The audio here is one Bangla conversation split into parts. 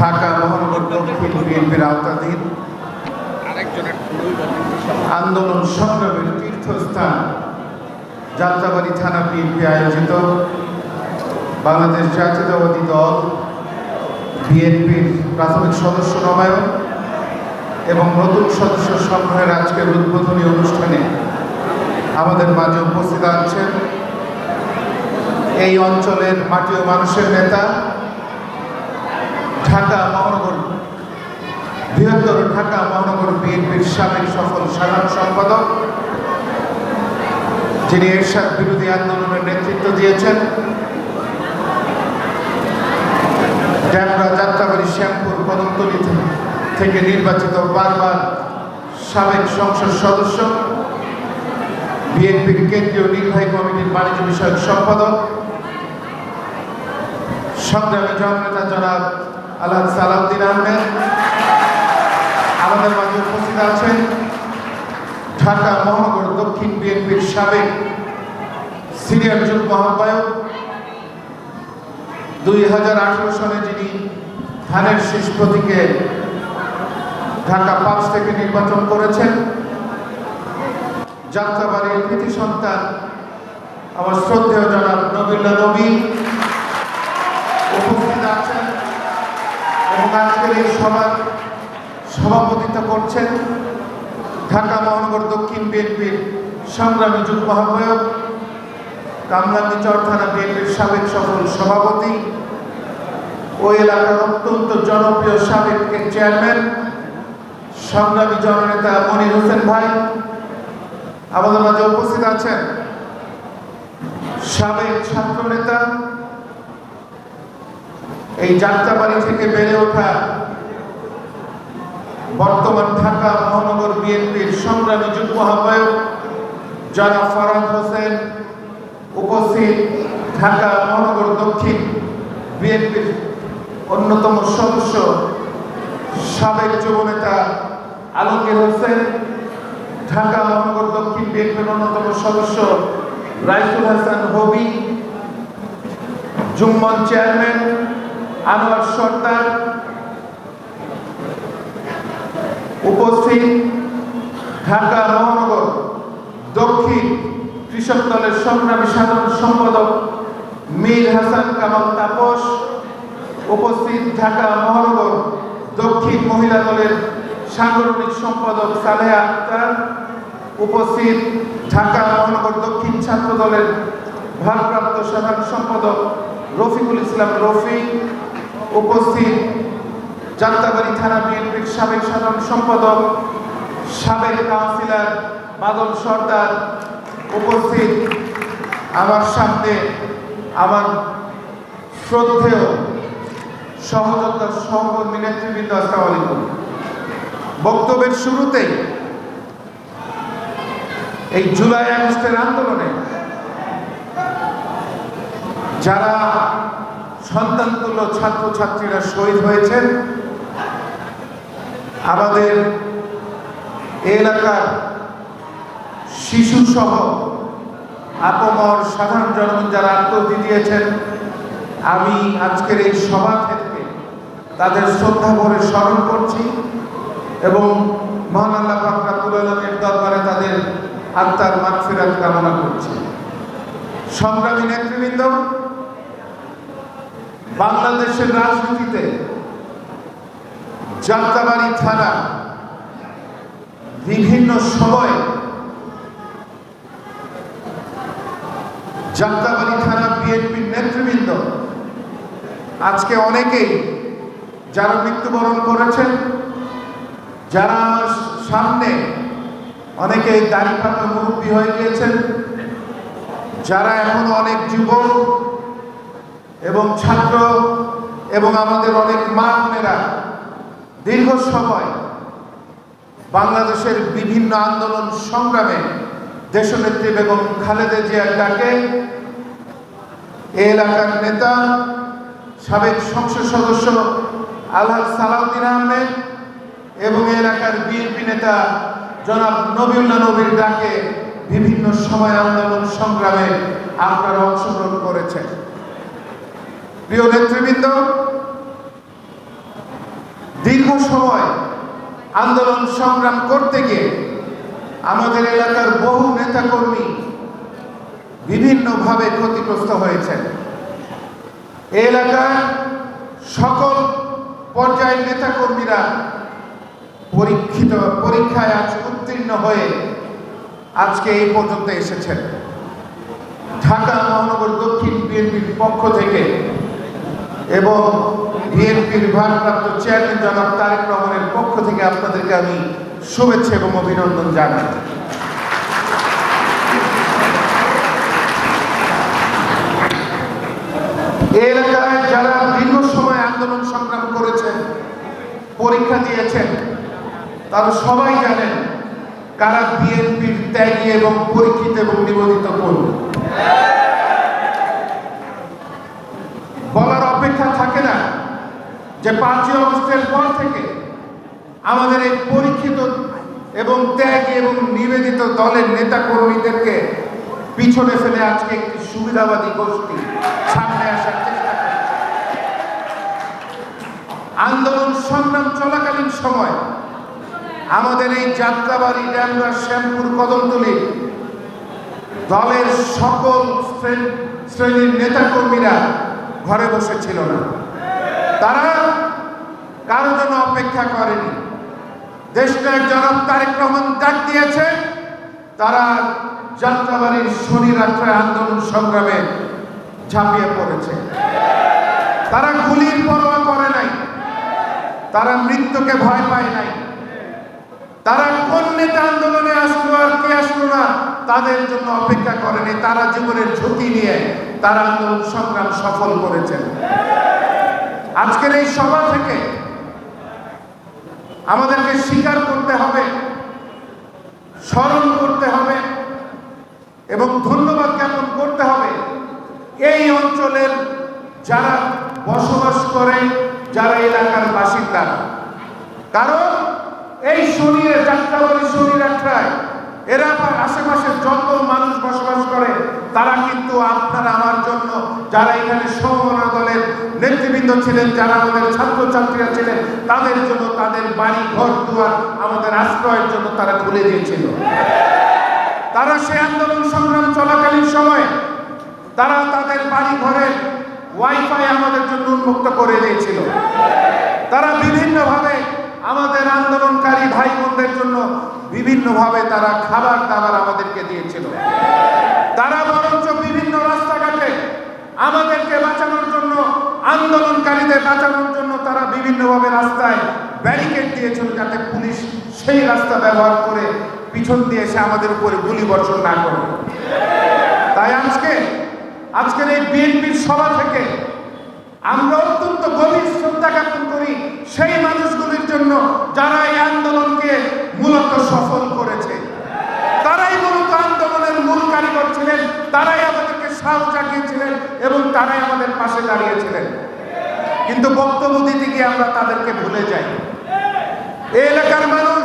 ঢাকা মহানগর দক্ষিণ বিএনপির আওতাধীন আন্দোলন সংগ্রামের তীর্থস্থান যাত্রাবাড়ি থানা বিএনপি আয়োজিত বাংলাদেশ জাতীয়তাবাদী দল বিএনপির প্রাথমিক সদস্য নবায়ন এবং নতুন সদস্য সংগ্রহের আজকের উদ্বোধনী অনুষ্ঠানে আমাদের মাঝে উপস্থিত আছেন এই অঞ্চলের মাটি ও মানুষের নেতা ঢাকা মহানগর বৃহত্তর ঢাকা মহানগর বিএনপির সাবেক সফল সাধারণ সম্পাদক, যিনি এরশাদ বিরোধী আন্দোলনের নেতৃত্ব দিয়েছেন। ড্যামরা যাত্রাবাড়ি শ্যামপুর কদমতলী থেকে নির্বাচিত বারবার সাবেক সংসদ সদস্য, বিএনপির কেন্দ্রীয় নির্বাহী কমিটির বাণিজ্য বিষয়ক সম্পাদক, সংগ্রামী জননেতা জনাব আলহাজ সালাউদ্দিন আহমেদ আমাদের মাঝে উপস্থিত আছেন ঢাকা মহানগর দক্ষিণ বিএনপির সাবেক সিনিয়র যুগ্ম আহ্বায়ক। দুই হাজার আঠেরো সালে যিনি ধানের শীষ প্রতীকে ঢাকা পাঁচ থেকে নির্বাচন করেছেন, যাত্রাবাড়ির কৃতি সন্তান, আমার শ্রদ্ধেয় জনাব নবীল্লা নবী উপস্থিত আছেন এবং আজকের এই সভার সভাপতিত্ব করছেন ঢাকা মহানগর দক্ষিণ বিএনপির সংগ্রামী যুগ্ম আহ্বায়ক কামরাঙ্গীচর থানা বিএনপির সাবেক সফল সভাপতি ওই এলাকার অত্যন্ত জনপ্রিয় সাবেক চেয়ারম্যান, সংগ্রামী জননেতা মনির হোসেন ভাই। আমাদের মাঝে উপস্থিত আছেন সাবেক ছাত্র নেতা এই যাত্রাবাড়ি থেকে বেড়ে ওঠা বর্তমান ঢাকা মহানগর বিএনপির সংগ্রামী যুগ্ম আহ্বায়ক জনাব ফরাদ হোসেন উপস্থিত ঢাকা মহানগর দক্ষিণ বিএনপির অন্যতম সদস্য সাবেক যুবনেতা আলমগীর হোসেন, ঢাকা মহানগর দক্ষিণ বিএনপির অন্যতম সদস্য রাইসুল হাসান হবি জুম্মন চেয়ারম্যান আনোয়ার সর্দার উপস্থিত ঢাকা মহানগর দক্ষিণ কৃষক দলের সংগ্রামী সাধারণ সম্পাদক মীর হাসান কামাল তাপস, উপস্থিত ঢাকা মহানগর দক্ষিণ মহিলা দলের সাংগঠনিক সম্পাদক সালেহা আক্তার, উপস্থিত ঢাকা মহানগর দক্ষিণ ছাত্র দলের ভারপ্রাপ্ত সাধারণ সম্পাদক রফিকুল ইসলাম রফিক, উপস্থিত যাত্রাবাড়ি থানা বিএনপির সাবেক সাধারণ সম্পাদক, সাবেক কাউন্সিলর বাদল সর্দার উপস্থিত আমার সামনে আমার শ্রদ্ধেয় সহযোদ্ধা সহকর্মী নেতৃবৃন্দ, আসসালামু আলাইকুম। বক্তব্যের শুরুতেই এই জুলাই আগস্টের আন্দোলনে যারা সন্তানতুল্য ছাত্রছাত্রীরা শহীদ হয়েছেন আমাদের এলাকার শিশু সহ আপমর সাধারণ জনগণ যারা আত্মহতি দিয়েছেন, আমি আজকের এই সভা থেকে তাদের শ্রদ্ধা ভরে স্মরণ করছি এবং মহান আল্লাহ আলমের দরবারে তাদের আত্মার মাগফিরাত কামনা করছি। সংগ্রামী নেতৃবৃন্দ, বাংলাদেশের রাজনীতিতে যাত্রাবাড়ি থানা বিভিন্ন সময় যাত্রাবাড়ি থানা বিএনপির নেতৃবৃন্দ, আজকে অনেকেই যারা মৃত্যুবরণ করেছেন, যারা আমার সামনে অনেকেই দাড়ি পাকা মুরব্বী হয়ে গিয়েছেন, যারা এখনও অনেক যুবক এবং ছাত্র এবং আমাদের অনেক মা বোনেরা দীর্ঘ সময় বাংলাদেশের বিভিন্ন আন্দোলন সংগ্রামে দেশনেত্রী বেগম খালেদা জিয়ার ডাকে। এলাকার নেতা, সাবেক সংসদ সদস্য আলহাজ সালাউদ্দিন আহমেদ এবং এলাকার বিএনপি নেতা জনাব নবীউল্লাহ নবীর ডাকে বিভিন্ন সময় আন্দোলন সংগ্রামে আপনারা অংশগ্রহণ করেছেন। প্রিয় নেতৃবৃন্দ সময় আন্দোলন সংগ্রাম করতে গিয়ে আমাদের এলাকার বহু নেতাকর্মী বিভিন্নভাবে ক্ষতিগ্রস্ত হয়েছেন। এলাকার সকল পর্যায়ের নেতাকর্মীরা পরীক্ষিত, পরীক্ষায় আজ উত্তীর্ণ হয়ে আজকে এই পর্যন্ত এসেছেন। ঢাকা মহানগর দক্ষিণ বিএনপির পক্ষ থেকে এবং বিএনপির ভারপ্রাপ্ত চেয়ারম্যান জনাব তারেক রহমানের পক্ষ থেকে আপনাদেরকে আমি শুভেচ্ছা এবং অভিনন্দন জানাই। এলাকায় যারা দীর্ঘ সময় আন্দোলন সংগ্রাম করেছেন, পরীক্ষা দিয়েছেন, তারা সবাই জানেন কারা বিএনপির ত্যাগী এবং পরীক্ষিত এবং নিবেদিত কর্মী বলার অপেক্ষা থাকে না যে পাঁচই অগস্টের পর থেকে আমাদের এই পরীক্ষিত এবং ত্যাগী এবং নিবেদিত দলের নেতা কর্মীদেরকে পিছনে ফেলে আজকে একটি সুবিধাবাদী গোষ্ঠী সামনে আসার চেষ্টা করছে। আন্দোলন সংগ্রাম চলাকালীন সময় আমাদের এই যাত্রাবাড়ি ড্যামরা শ্যামপুর কদমতলী দলের সকল শ্রেণ- শ্রেণির নেতাকর্মীরা ঘরে বসেছিল না। তারা কারও জন্য অপেক্ষা করেনি। দেশনায়ক জনাব তারেক রহমান ডাক দিয়েছে, তারা যাত্রাবাড়ির শনি রাত্রে আন্দোলন সংগ্রামে ঝাঁপিয়ে পড়েছে। তারা গুলির পরোয়া করে নাই, তারা মৃত্যুকে ভয় পায় নাই। তারা কোন নেতা আন্দোলনে আসলো আর কে আসলো না, তাদের জন্য অপেক্ষা করেনি। তারা জীবনের ঝুঁকি নিয়ে তারা আন্দোলন সংগ্রাম সফল করেছেন। আজকের এই সভা থেকে আমাদেরকে স্বীকার করতে হবে, স্মরণ করতে হবে এবং ধন্যবাদ জ্ঞাপন করতে হবে এই অঞ্চলের যারা বসবাস করে, যারা এলাকার বাসিন্দা। কারণ এই শনির যাত্রাবাড়ি শনি যাত্রায় এরা আশেপাশের যত মানুষ বসবাস করে, তারা কিন্তু আপনার আমার জন্য যারা এখানে সমমনা দলের নেতৃবৃন্দ ছিলেন, যারা আমাদের ছাত্রছাত্রীরা ছিলেন, তাদের জন্য তাদের বাড়ি, ঘর, দুয়ার আমাদের আশ্রয়ের জন্য তারা খুলে দিয়েছিল। তারা সে আন্দোলন সংগ্রাম চলাকালীন সময়ে তারা তাদের বাড়ি ঘরের ওয়াইফাই আমাদের জন্য উন্মুক্ত করে দিয়েছিল। তারা বিভিন্নভাবে আমাদের আন্দোলনকারী ভাই বোনদের জন্য বিভিন্নভাবে তারা খাবার দাবার আমাদেরকে দিয়েছিল। তারা বরঞ্চ বিভিন্ন রাস্তাঘাটে আমাদেরকে বাঁচানোর জন্য, আন্দোলনকারীদের বাঁচানোর জন্য তারা বিভিন্নভাবে রাস্তায় ব্যারিকেড দিয়েছিল যাতে পুলিশ সেই রাস্তা ব্যবহার করে পিছন দিয়ে এসে আমাদের উপরে গুলি বর্ষণ না করে। তাই আজকে, আজকের এই বিএনপির সভা থেকে আমরা অত্যন্ত গভীর শ্রদ্ধা জ্ঞাপন করি, সেই মানুষগুলির জন্য যারা এই আন্দোলনকে মূলত সফল করেছে, তারাই মূলত আন্দোলনের মূল কারিগর ছিলেন, তারাই আমাদেরকে সাহস জাগিয়েছিলেন এবং তারাই আমাদের পাশে দাঁড়িয়েছিলেন। কিন্তু বক্তব্য দিতে গিয়ে আমরা তাদেরকে ভুলে যাই। এই এলাকার মানুষ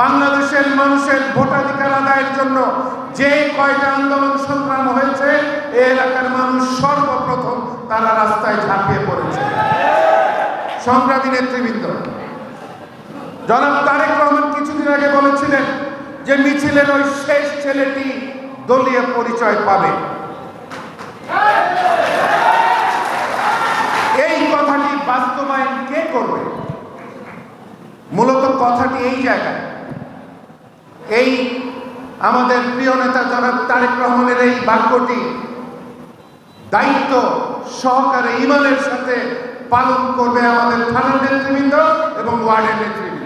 বাংলাদেশের মানুষের ভোটাধিকার আদায়ের জন্য যে কয়টা আন্দোলন সংগ্রাম হয়েছে, এই এলাকার মানুষ সর্বপ্রথম তারা রাস্তায় ঝাঁপিয়ে সংগ্রামী নেতৃবৃন্দ। জনাব তারেক রহমান কিছুদিন আগে বলেছিলেন যে মিছিলের ওই শেষ ছেলেটি দলীয় পরিচয় পাবে। এই কথাটি বাস্তবায়ন কে করবে? মূলত কথাটি এই জায়গায়। এই আমাদের প্রিয় নেতা জনাব তারেক রহমানের এই বাক্যটি দায়িত্ব সহকারে ইমানের সাথে পালন করবে আমাদের থানার নেতৃবৃন্দ এবং ওয়ার্ডের নেতৃবৃন্দ।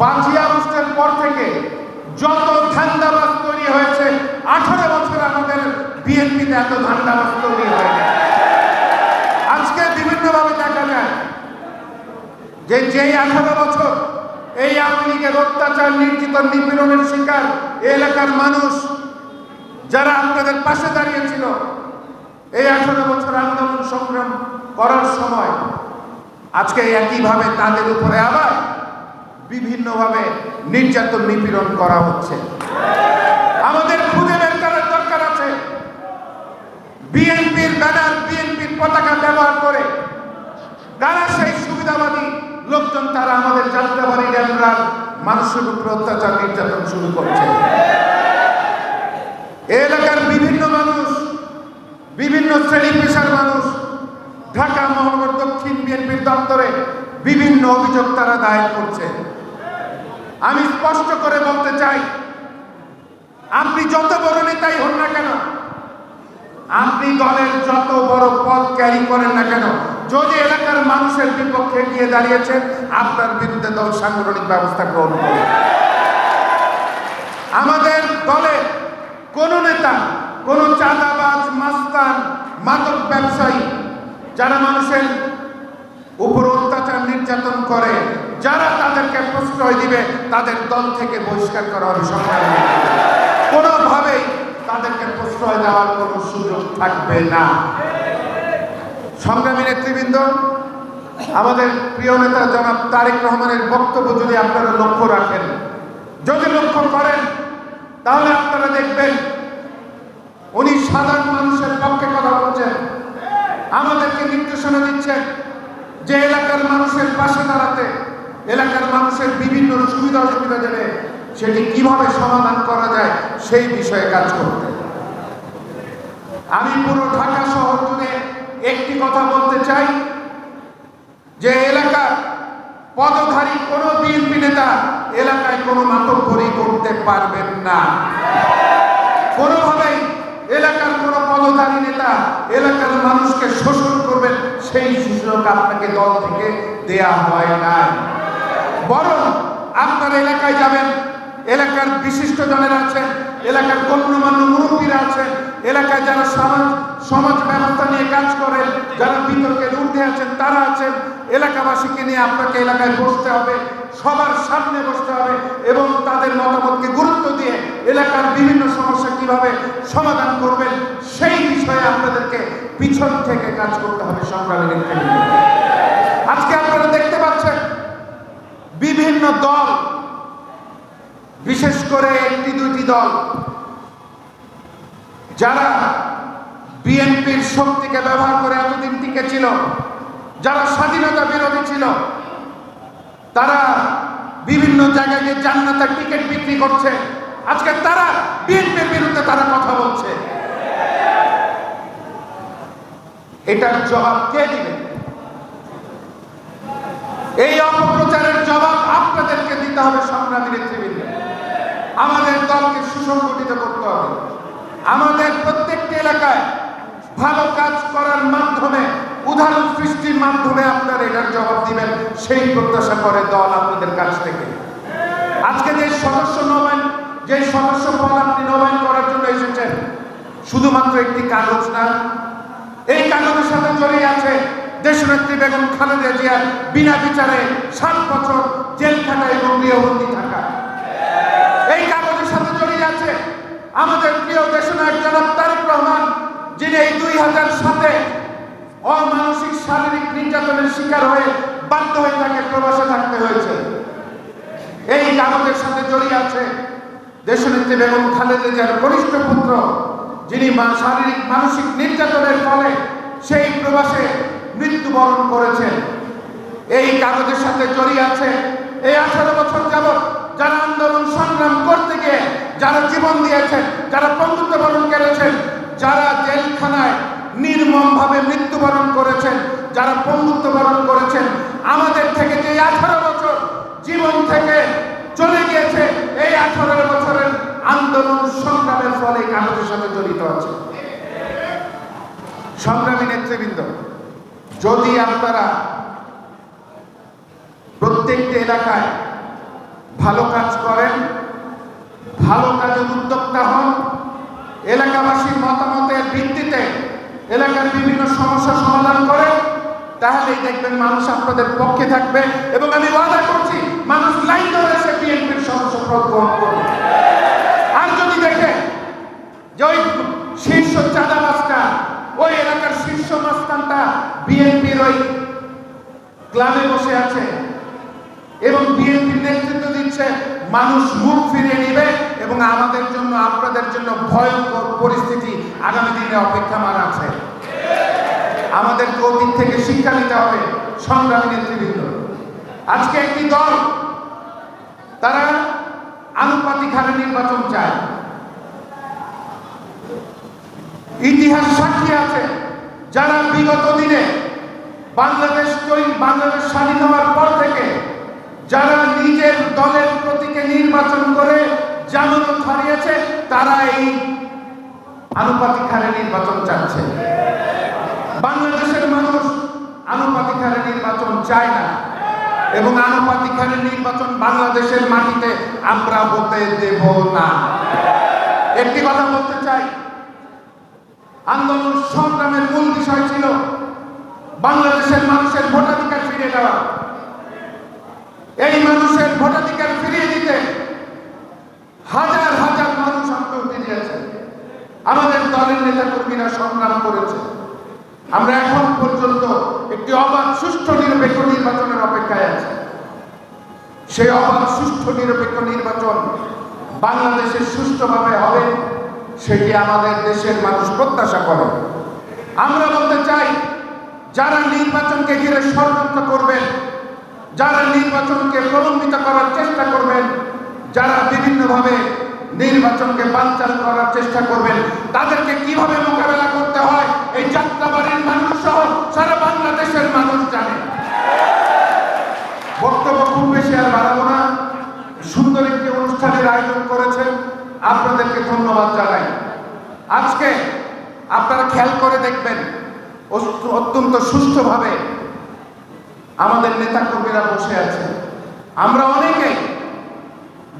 পাঁচই আগস্টের পর থেকে যত ধান্দাবাজ তৈরি হয়েছে, আঠারো বছর আমাদের বিএনপিতে এত ধান্দাবাজ তৈরি হয়নি। আজকে বিভিন্নভাবে দেখা যায় যে যেই আঠারো বছর এই আওয়ামী লীগের অত্যাচার, নির্যাতন, নিপীড়নের শিকার এলাকার মানুষ, যারা আপনাদের পাশে দাঁড়িয়েছিল এই আঠারো বছর আন্দোলন সংগ্রাম করার সময় আজকে একইভাবে তাদের উপরে আবার বিভিন্নভাবে নির্যাতন নিপীড়ন করা হচ্ছে। আমাদের খুঁজে বের করার দরকার আছে। বিএনপির ব্যানার, বিএনপির পতাকা ব্যবহার করে কারা সেই সুবিধাবাদী লোকজন, তারা আমাদের যাত্রাবাড়ি ড্যামরার মানুষের উপর অত্যাচার, নির্যাতন শুরু করছে। মানুষ বিভিন্ন শ্রেণি পেশার মানুষ ঢাকা, মহানগর, দক্ষিণ বিএনপির দপ্তরে বিভিন্ন অভিযোগ তারা দায়ের করছে। আমি স্পষ্ট করে বলতে চাই, আপনি যত বড় নেতাই হন না কেন, আপনি দলের যত বড় পদ ক্যারি করেন না কেন, যদি এলাকার মানুষের বিপক্ষে গিয়ে দাঁড়িয়েছেন, আপনার বিরুদ্ধে দল সাংগঠনিক ব্যবস্থা গ্রহণ করবে আমাদের দলে কোন নেতা কোন চাঁদাবাজ, মাস্তান, মাদক ব্যবসায়ী, যারা মানুষের উপর অত্যাচার নির্যাতন করে, যারা তাদেরকে প্রশ্রয় দিবে, তাদের দল থেকে বহিষ্কার করা হবে, সরকার কোনোভাবেই তাদেরকে প্রশ্রয় দেওয়ার কোনো সুযোগ থাকবে না। সংগ্রামী নেতৃবৃন্দ, আমাদের প্রিয় নেতা জনাব তারেক রহমানের বক্তব্য যদি আপনারা লক্ষ্য রাখেন, যদি লক্ষ্য করেন, তাহলে আপনারা দেখবেন উনি সাধারণ মানুষের পক্ষে কথা বলছেন। আমাদেরকে নির্দেশনা দিচ্ছেন যে এলাকার মানুষের পাশে দাঁড়াতে, এলাকার মানুষের বিভিন্ন সুবিধা অসুবিধা জেনে সেটি কীভাবে সমাধান করা যায় সেই বিষয়ে কাজ করতে। আমি পুরো ঢাকা শহর জুড়ে একটি কথা বলতে চাই, যে এলাকার পদধারী কোনো বিএনপি নেতা এলাকায় কোনো মাতব্বরি করতে পারবেন না। কোনোভাবেই এলাকার কোন পদধারী নেতা, এলাকার মানুষকে শোষণ করবেন, সেই সুযোগ আপনাকে দল থেকে দেয়া হয় না বরং আপনার এলাকায় যাবেন এলাকার বিশিষ্ট জনেরা আছেন, এলাকার গণ্যমান্য মুরব্বীরা আছেন, এলাকায় যারা সমাজ সমাজ ব্যবস্থা নিয়ে কাজ করেন, যারা বিতর্কের ঊর্ধ্বে আছেন, তারা আছেন। এলাকাবাসীকে নিয়ে আপনাকে এলাকায় বসতে হবে, সবার সামনে বসতে হবে এবং তাদের মতামতকে গুরুত্ব দিয়ে এলাকার বিভিন্ন সমস্যা কীভাবে সমাধান করবেন, সেই বিষয়ে আপনাদেরকে পিছন থেকে কাজ করতে হবে সংগ্রামী আজকে আপনারা দেখতে পাচ্ছেন, বিভিন্ন দল বিশেষ করে একটি দুটি দল। যারা বিএনপির শক্তিকে ব্যবহার করে এতদিন টিকে ছিল, যারা স্বাধীনতা বিরোধী ছিল, তারা বিভিন্ন জায়গায় গিয়ে জান্নাতের টিকিট বিক্রি করছে। আজকে তারা বিএনপির বিরুদ্ধে তারা কথা বলছে। এটার জবাব কে দিবে? এই অপপ্রচারের জবাব আপনাদেরকে দিতে হবে সংগ্রামী নেতৃবৃন্দ আমাদের দলকে সুসংগঠিত করতে হবে। আমাদের প্রত্যেকটি এলাকায় ভালো কাজ করার মাধ্যমে, উদাহরণ সৃষ্টির মাধ্যমে আপনারা এটার জবাব দিবেন, সেই প্রত্যাশা করে দল আপনাদের কাছ থেকে। আজকে যে সদস্য নবায়ন, যে সদস্য পদ আপনি নবায়ন করার জন্য এসেছেন, শুধুমাত্র একটি কাগজ না, এই কাগজের সাথে জড়িয়ে আছে দেশনেত্রী বেগম খালেদা জিয়ার বিনা বিচারে সাত বছর জেলখানায় এবং গৃহবন্দী থাকা। এই আছে আমাদের প্রিয় দেশনায়ক জনাব তারেক রহমান, যিনি এই দুই হাজার সাতে অমানসিক শারীরিক নির্যাতনের শিকার হয়ে বাধ্য হয়ে তাকে প্রবাসে থাকতে হয়েছে। এই কাগজের সাথে জড়িয়ে আছে দেশনেত্রী বেগম খালেদা জিয়ার কনিষ্ঠ পুত্র, যিনি শারীরিক মানসিক নির্যাতনের ফলে সেই প্রবাসে মৃত্যুবরণ করেছেন। এই কাগজের সাথে জড়িয়ে আছে এই আঠারো বছর যাবৎ যারা আন্দোলন সংগ্রাম করতে গিয়ে যারা জীবন দিয়েছেন, যারা বন্ধুত্ব বরণ করেছেন, যারা জেলখানায় নির্মমভাবে মৃত্যুবরণ করেছেন, যারা বন্ধুত্ব বরণ করেছেন, আমাদের থেকে যে আঠারো বছর জীবন থেকে চলে গিয়েছে, এই আঠারো বছরের আন্দোলন সংগ্রামের ফলে কাগজের সাথে জড়িত আছে। সংগ্রামী নেতৃবৃন্দ, যদি আপনারা প্রত্যেকটি এলাকায় ভালো কাজ করেন, ভালো কাজের উদ্যোক্তা হন। এলাকাবাসীর মতামতের ভিত্তিতে এলাকার বিভিন্ন সমস্যা সমাধান করেন, তাহলেই দেখবেন মানুষ আপনাদের পক্ষে থাকবে এবং আমি ওয়াদা করছি, মানুষ লাইন ধরে এসে বিএনপির সমস্যা গ্রহণ করবে। আর যদি দেখে যে ওই শীর্ষ চাঁদা মাস্টার ওই এলাকার শীর্ষ মাস্তানটা বিএনপির ওই ক্লাবে বসে আছে এবং বিএনপি নেতৃত্ব দিচ্ছে, মানুষ মুখ ফিরিয়ে নেবে এবং আমাদের জন্য, আপনাদের জন্য ভয়ঙ্কর পরিস্থিতি আগামী দিনে অপেক্ষামান আছে। আমাদেরকে অতীত থেকে শিক্ষা নিতে হবে, সংগ্রামী নেতৃবৃন্দ। আজকে একটি দল, তারা আনুপাতিক হারে নির্বাচন চায়। ইতিহাস সাক্ষী আছে, যারা বিগত দিনে বাংলাদেশ বাংলাদেশ স্বাধীন হওয়ার পর থেকে যারা নিজের দলের প্রতীকে নির্বাচন করে জামানত হারিয়েছে তারা এই আনুপাতিক হারে নির্বাচন চাচ্ছে। বাংলাদেশের মানুষ আনুপাতিক হারে নির্বাচন চায় না এবং আনুপাতিক হারে নির্বাচন বাংলাদেশের মাটিতে আমরা হতে দেব না। একটি কথা বলতে চাই, আন্দোলন সংগ্রামের মূল বিষয় ছিল বাংলাদেশের মানুষের ভোটাধিকার ফিরিয়ে দেওয়া মানুষের ভোটাধিকার ফিরিয়ে দিতে হাজার হাজার মানুষ আত্মহত্যা দিয়েছে আমাদের দলের নেতা কর্মীরা সংগ্রাম করেছে। আমরা এখন পর্যন্ত একটি অবাধ, সুষ্ঠু, নিরপেক্ষ নির্বাচনের অপেক্ষায় আছি। সেই অবাধ, সুষ্ঠু, নিরপেক্ষ নির্বাচন বাংলাদেশে সুষ্ঠুভাবে হবে, সেটি আমাদের দেশের মানুষ প্রত্যাশা করে। আমরা বলতে চাই, যারা নির্বাচনকে ঘিরে ষড়যন্ত্র করবেন যারা নির্বাচনকে প্রলম্বিত করার চেষ্টা করবেন, যারা বিভিন্নভাবে নির্বাচনকে বানচাল করার চেষ্টা করবেন, তাদেরকে কীভাবে মোকাবেলা করতে হয় এই যাত্রাবাড়ির মানুষ সহ সারা বাংলাদেশের মানুষ জানে। বক্তব্য খুব বেশি আর বাড়াবো না। সুন্দর একটি অনুষ্ঠানের আয়োজন করেছেন, আপনাদেরকে ধন্যবাদ জানাই। আজকে আপনারা খেয়াল করে দেখবেন, অত্যন্ত সুষ্ঠুভাবে আমাদের নেতা কর্মীরা বসে আছে আমরা অনেকেই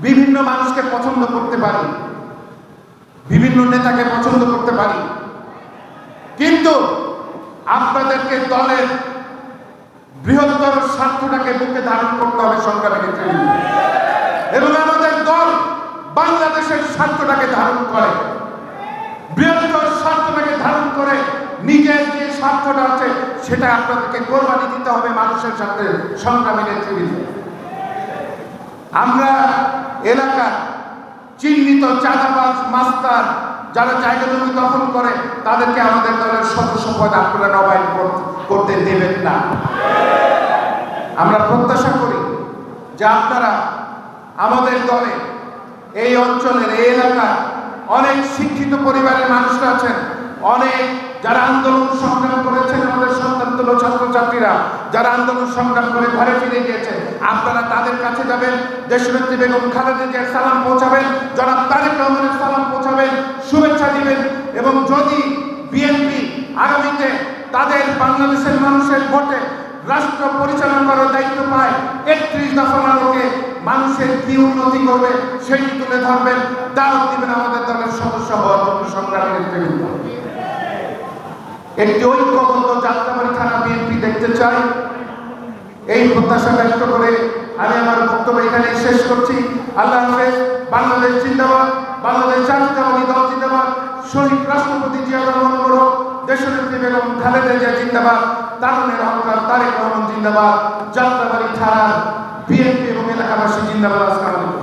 বিভিন্ন মানুষকে পছন্দ করতে পারি, বিভিন্ন নেতাকে পছন্দ করতে পারি। কিন্তু আপনাদেরকে দলের বৃহত্তর স্বার্থটাকে বুকে ধারণ করতে হবে সংগ্রামী নেতৃবৃন্দ এবং আমাদের দল বাংলাদেশের স্বার্থটাকে ধারণ করে, বৃহত্তর স্বার্থটাকে ধারণ করে নিজের স্বার্থটা আছে, সেটা আপনাদেরকে কোরবানি দিতে হবে মানুষের সাথে সংগ্রামী নেতৃবৃন্দ। আমরা এলাকার চিহ্নিত চাঁদাবাজ মাস্টার যারা জায়গা জমি দখল করে, তাদেরকে আমাদের দলের সদস্য পদ আপনারা নবায়ন করতে দেবেন না। আমরা প্রত্যাশা করি যে আপনারা আমাদের দলে এই অঞ্চলের, এই এলাকার অনেক শিক্ষিত পরিবারের মানুষরা আছেন, অনেক যারা আন্দোলন সংগ্রাম করেছেন আমাদের সন্তান তুলো ছাত্রছাত্রীরা, যারা আন্দোলন সংগ্রাম করে ঘরে ফিরে গিয়েছে আপনারা তাদের কাছে যাবেন, দেশনেত্রী বেগম খালেদা জিয়ার সালাম পৌঁছাবেন, জনাব তারেক রহমানের সালাম পৌঁছাবেন, শুভেচ্ছা দিবেন এবং যদি বিএনপি আগামীতে তাদের বাংলাদেশের মানুষের ভোটে রাষ্ট্র পরিচালনা করার দায়িত্ব পায়, একত্রিশ দফার আলোকে মানুষের কি উন্নতি করবে সেটি তুলে ধরবেন, দাওয়াত দিবেন আমাদের দলের সদস্য হওয়ার জন্য সংগ্রামী নেতৃবৃন্দ। একটি ঐক্যবদ্ধ যাত্রাবাড়ি থানা বিএনপি দেখতে চাই। এই প্রত্যাশা ব্যক্ত করে আমি আমার বক্তব্য এখানে শেষ করছি। আল্লাহ হাফেজ, বাংলাদেশ জিন্দাবাদ, বাংলাদেশ জাতীয়তাবাদী দল জিন্দাবাদ, শহীদ রাষ্ট্রপতি জিয়া রহমান বড়, দেশনেত্রী বেগম খালেদা জিয়া জিন্দাবাদ তারুণের হকার তারেক রহমান জিন্দাবাদ, যাত্রাবাড়ি থানার বিএনপি এবং এলাকাবাসী জিন্দাবাদ। আসসালামু